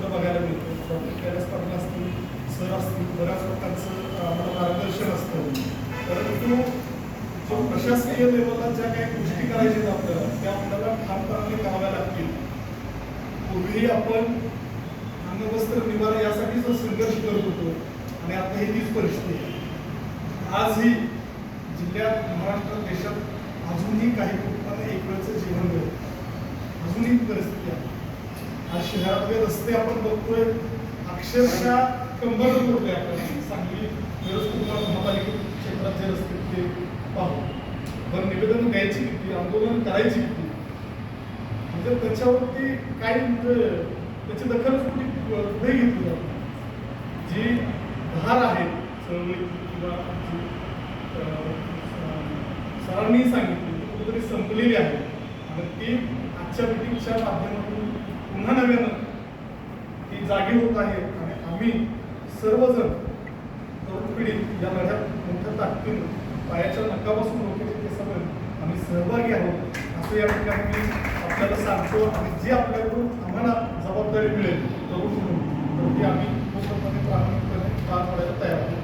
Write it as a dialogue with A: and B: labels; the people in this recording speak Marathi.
A: चित्र बघायला मिळतं. डॉक्टर कैलास पाटील असतील सर असतील बऱ्याच लोकांचं आम्हाला मार्गदर्शन असतं. परंतु जो प्रशासकीय लेवलला ज्या काही गोष्टी करायच्या आपल्याला त्या आपल्याला ठामपणाने कराव्या लागतील. पूर्वी आपण अन्नवस्त्र निवारा यासाठी जो संघर्ष करत होतो आणि आता ही तीच परिस्थिती आहे. आजही जिल्ह्यात महाराष्ट्रात देशात अजूनही काही कुटुंबांना एक वेळचं जीवन मिळत अजूनही ही परिस्थिती आहे. आज शहरातले रस्ते आपण बघतोय. अक्षरशः कंबर मोडले आपण. सांगली मिरज कुमार महापालिका क्षेत्रात जे रस्ते ते पाहू. पण निवेदन द्यायची किती? आंदोलन करायची किती? म्हणजे त्याच्यावरती काय म्हणजे त्याची दखलच कुठे पुढे घेतली जात? जी धार आहे चळवळी किंवा जी सरांनी सांगितली कुठेतरी संपलेली आहे. आणि ती आजच्या मिटिंगच्या माध्यमातून पुन्हा नव्यानं ती जागी होत आहे. आणि आम्ही सर्वजण तरुण पिढी या लढ्यात मोठ्या ताकदीनं पायाच्या नकापासून ते समरे आम्ही सहभागी आहोत. असं या ठिकाणी मी आपल्याला सांगतो आणि जे आपल्याकडून आम्हाला जबाबदारी मिळेल तरुण म्हणून तर ती आम्ही पूर्णपणे प्रामाणिकपणे पार पाडायला तयार आहोत.